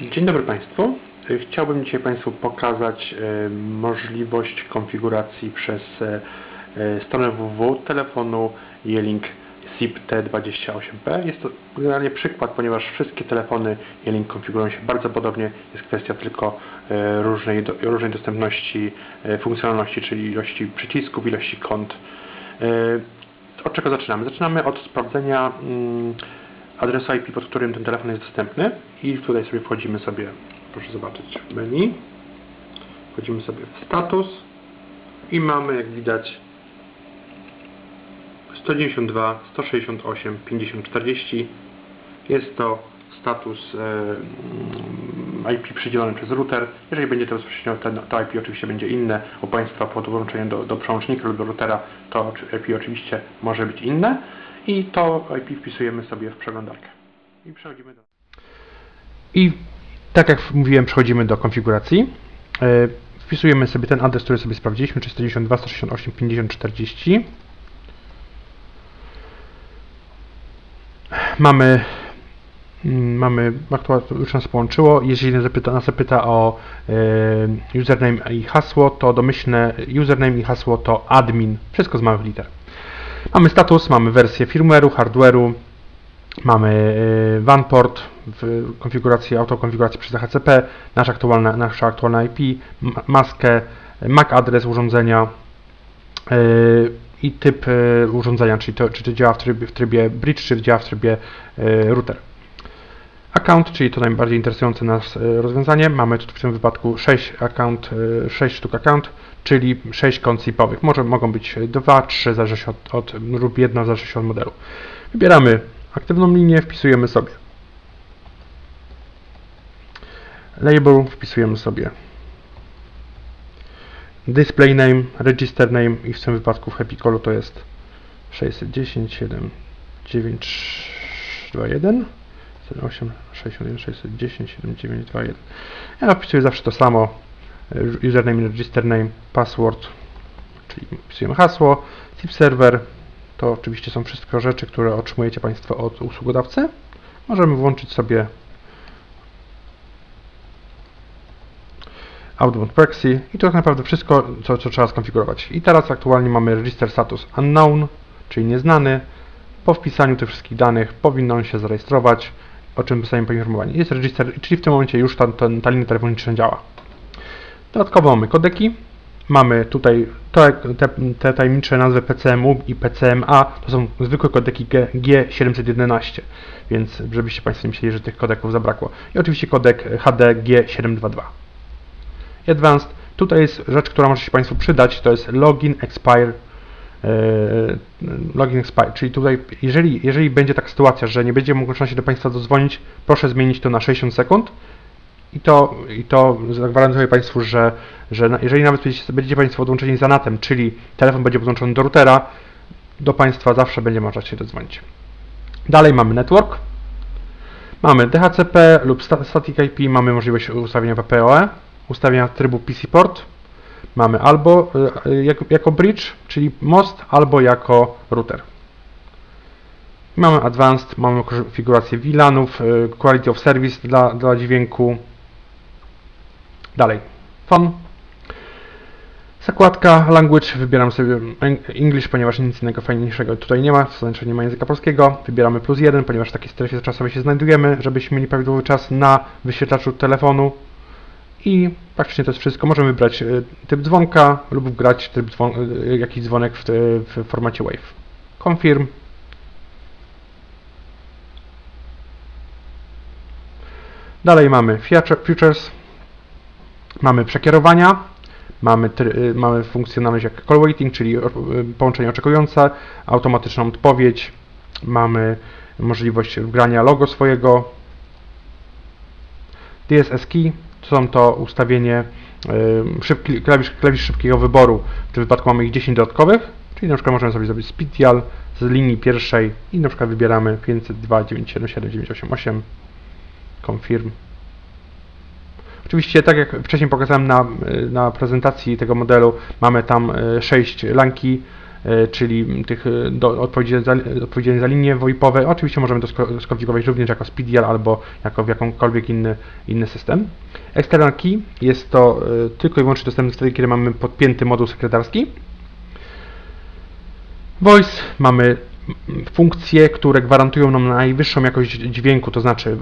Dzień dobry Państwu. Chciałbym dzisiaj Państwu pokazać e, możliwość konfiguracji przez e, stronę www telefonu Yelink SIP T28P. Jest to generalnie przykład, ponieważ wszystkie telefony Yelink konfigurują się bardzo podobnie. Jest kwestia tylko różnej, różnej dostępności funkcjonalności, czyli ilości przycisków, ilości kont. Od czego zaczynamy? Zaczynamy od sprawdzenia mm, adresu IP, pod którym ten telefon jest dostępny i tutaj sobie wchodzimy sobie, proszę zobaczyć, menu. Wchodzimy sobie w status i mamy, jak widać, 192, 168, 50, 40. Jest to status IP przydzielony przez router. Jeżeli będzie to bezpośrednio, to IP oczywiście będzie inne. U Państwa po podłączeniu do, do przełącznika lub do routera to IP oczywiście może być inne. I to IP wpisujemy sobie w przeglądarkę. I przechodzimy do... I tak jak mówiłem, przechodzimy do konfiguracji. E, Wpisujemy sobie ten adres, który sobie sprawdziliśmy, czyli 192, 168, 50, 40. Mamy, mm, mamy już nas połączyło. Jeżeli nas zapyta, nas zapyta o e, username i hasło, to domyślne username i hasło to admin. Wszystko z małych liter. Mamy status, mamy wersję firmware'u, hardware'u, mamy e, WAN port w konfiguracji, autokonfiguracji przez DHCP, nasza aktualna, nasza aktualna IP, ma- maskę, MAC adres urządzenia e, i typ e, urządzenia, czyli to, czy to działa w trybie, w trybie bridge, czy działa w trybie router. Account, czyli to najbardziej interesujące nas e, rozwiązanie. Mamy tu w tym wypadku 6 account, e, 6 sztuk account, czyli 6 kont SIP-owych. Może mogą być 2, 3, zależy się od, od, lub jedna, zależy się od modelu. Wybieramy aktywną linię, wpisujemy sobie label, wpisujemy sobie display name, register name i w tym wypadku w Happy Callu to jest 610 7 9 2 1 8 61 610 7 9 2 1 Ja wpisuję zawsze to samo. E, username, register name, password czyli wpisujemy hasło SIP server to oczywiście są wszystko rzeczy, które otrzymujecie Państwo od usługodawcy. Możemy włączyć sobie Outbound Proxy i to tak naprawdę wszystko, co, co trzeba skonfigurować. I teraz aktualnie mamy register status unknown, czyli nieznany. Po wpisaniu tych wszystkich danych powinno on się zarejestrować, o czym zostaniemy poinformowani. Jest register, czyli w tym momencie już ta, ta, ta linia telefoniczna działa. Dodatkowo mamy kodeki. Mamy tutaj te, te, te tajemnicze nazwy PCMU i PCMA, to są zwykłe kodeki G, G711, więc żebyście Państwo myśleli, że tych kodeków zabrakło. I oczywiście kodek HD G722. Advanced. Tutaj jest rzecz, która może się Państwu przydać, to jest login expire. E, Login expire, czyli tutaj, jeżeli, jeżeli będzie taka sytuacja, że nie będzie mogła się do Państwa dodzwonić, proszę zmienić to na 60 sekund i to, i to zagwarantuję Państwu, że, że jeżeli nawet będziecie, Państwo podłączeni za NATem, czyli telefon będzie podłączony do routera, do Państwa zawsze będzie można się dodzwonić. Dalej mamy network, mamy DHCP lub sta- static IP, mamy możliwość ustawienia PPOE, ustawienia trybu PC port. Mamy albo y, jako, jako bridge, czyli most, albo jako router. Mamy advanced, mamy konfigurację VLANów, y, quality of service dla, dla dźwięku. Dalej, phone. Zakładka language, wybieram sobie eng- English, ponieważ nic innego fajniejszego tutaj nie ma, to znaczy nie ma języka polskiego. Wybieramy plus jeden, ponieważ w takiej strefie czasowej się znajdujemy, żebyśmy mieli prawidłowy czas na wyświetlaczu telefonu. I praktycznie to jest wszystko. Możemy wybrać e, typ dzwonka lub wgrać typ dzwon e, jakiś dzwonek w, w formacie WAV. Confirm. Dalej mamy features, mamy przekierowania, mamy, y, mamy funkcjonalność jak call waiting, czyli połączenie oczekujące, automatyczną odpowiedź, mamy możliwość wgrania logo swojego, DSS Key, są to ustawienie y, szybki, klawisz, klawisz szybkiego wyboru. W tym wypadku mamy ich 10 dodatkowych, czyli na przykład możemy sobie zrobić speed dial z linii pierwszej i na przykład wybieramy 502 977 988 confirm. Oczywiście, tak jak wcześniej pokazałem na, y, na prezentacji tego modelu, mamy tam 6 lanki e, czyli tych e, do, odpowiedzialnych za, za linie VoIP-owe. Oczywiście możemy to sko- skonfigurować również jako SPDL albo jako w jakąkolwiek inny, inny system. External Key jest to e, tylko i wyłącznie dostępne wtedy, kiedy mamy podpięty moduł sekretarski. Voice mamy funkcje, które gwarantują nam najwyższą jakość dźwięku, to znaczy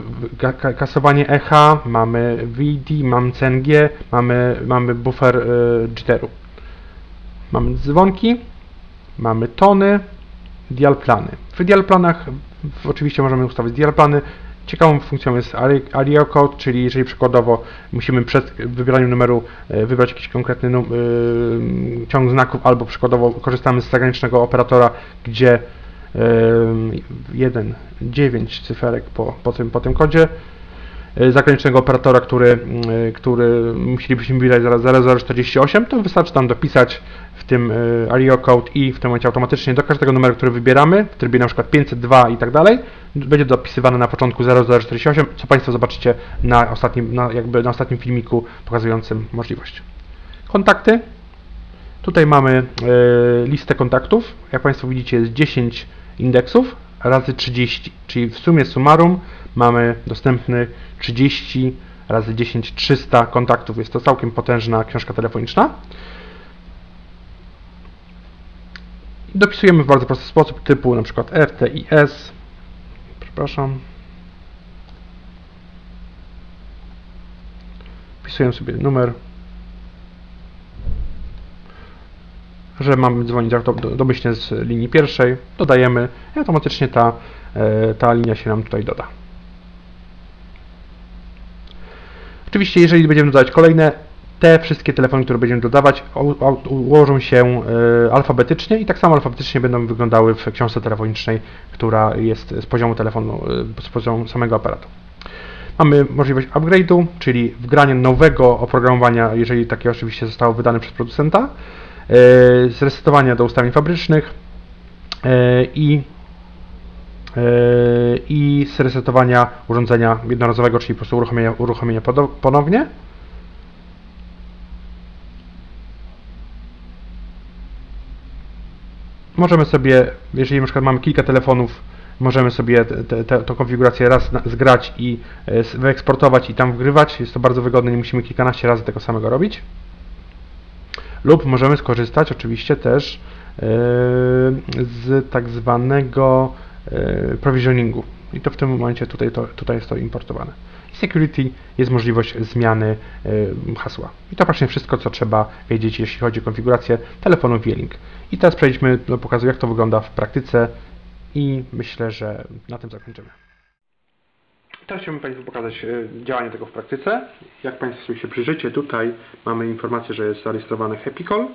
kasowanie echa, mamy VD, mamy CNG, mamy, mamy buffer y, jitteru. Mamy dzwonki, mamy tony, dial plany. W dial planach w, oczywiście możemy ustawić dial plany. Ciekawą funkcją jest ari- area code, czyli jeżeli przykładowo musimy przed wybieraniem numeru e, wybrać jakiś konkretny num- y, ciąg znaków, albo przykładowo korzystamy z zagranicznego operatora, gdzie 1, 9 cyferek po, po, tym, po tym kodzie e, zagranicznego operatora, który, mm, e, który musielibyśmy zaraz 0048, to wystarczy tam dopisać w tym e, ARIO code i w tym momencie automatycznie do każdego numeru, który wybieramy, w trybie na przykład 502 i tak dalej, będzie dopisywane na początku 0048, co Państwo zobaczycie na ostatnim, na, jakby na ostatnim filmiku pokazującym możliwość. Kontakty. Tutaj mamy listę kontaktów. Jak Państwo widzicie jest 10 indeksów razy 30, czyli w sumie summarum mamy dostępny 30 razy 10 300 kontaktów. Jest to całkiem potężna książka telefoniczna. Dopisujemy w bardzo prosty sposób typu na przykład RTIS. Przepraszam. Wpisuję sobie numer że mamy dzwonić domyślnie z linii pierwszej, dodajemy i automatycznie ta, e, ta linia się nam tutaj doda. Oczywiście, jeżeli będziemy dodawać kolejne, te wszystkie telefony, które będziemy dodawać, ułożą się e, alfabetycznie i tak samo alfabetycznie będą wyglądały w książce telefonicznej, która jest z poziomu telefonu, e, z poziomu samego aparatu. Mamy możliwość upgrade'u, czyli wgrania nowego oprogramowania, jeżeli takie oczywiście zostało wydane przez producenta, e, zresetowania do ustawień fabrycznych e, i, e, i zresetowania urządzenia jednorazowego, czyli po prostu uruchomienia, uruchomienia ponownie. Możemy sobie, jeżeli na przykład mamy kilka telefonów, możemy sobie tą konfigurację raz zgrać i wyeksportować i tam wgrywać. Jest to bardzo wygodne, nie musimy kilkanaście razy tego samego robić. Lub możemy skorzystać oczywiście też e, z tak zwanego e, provisioningu. I to w tym momencie tutaj, to, tutaj jest to importowane. Security jest możliwość zmiany e, hasła. I to właśnie wszystko, co trzeba wiedzieć, jeśli chodzi o konfigurację telefonu Vlink. I teraz przejdźmy do pokazu, jak to wygląda w praktyce i myślę, że na tym zakończymy. Teraz chciałbym Państwu pokazać e, działanie tego w praktyce. Jak Państwo się przyjrzycie, tutaj mamy informację, że jest zarejestrowany Happy Call,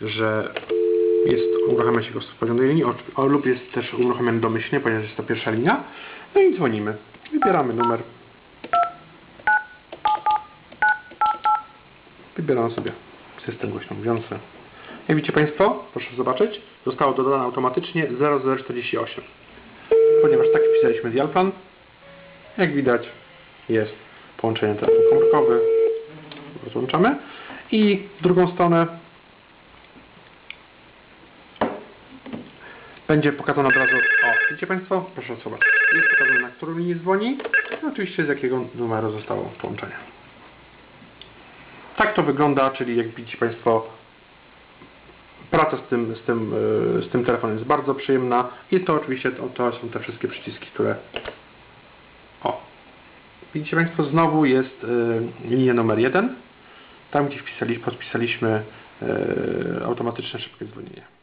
że jest uruchamia się go z poziomej linii, o, o, lub jest też uruchamiany domyślnie, ponieważ jest to pierwsza linia. No i dzwonimy. Wybieramy numer. Wybieramy sobie system głośno mówiący. Jak widzicie Państwo, proszę zobaczyć, zostało dodane automatycznie 0048. Ponieważ tak wpisaliśmy dial plan, jak widać jest połączenie telefon komórkowy. Rozłączamy. I drugą stronę będzie pokazane od razu, o widzicie Państwo, proszę zobaczyć, jest pokazane na którą linię dzwoni i oczywiście z jakiego numeru zostało połączenie. Tak to wygląda, czyli jak widzicie Państwo praca z tym, z tym, yy, z tym telefonem jest bardzo przyjemna i to oczywiście to, to są te wszystkie przyciski, które. Widzicie Państwo, znowu jest y, linia numer 1. Tam, gdzie wpisaliśmy, podpisaliśmy y, automatyczne szybkie dzwonienie.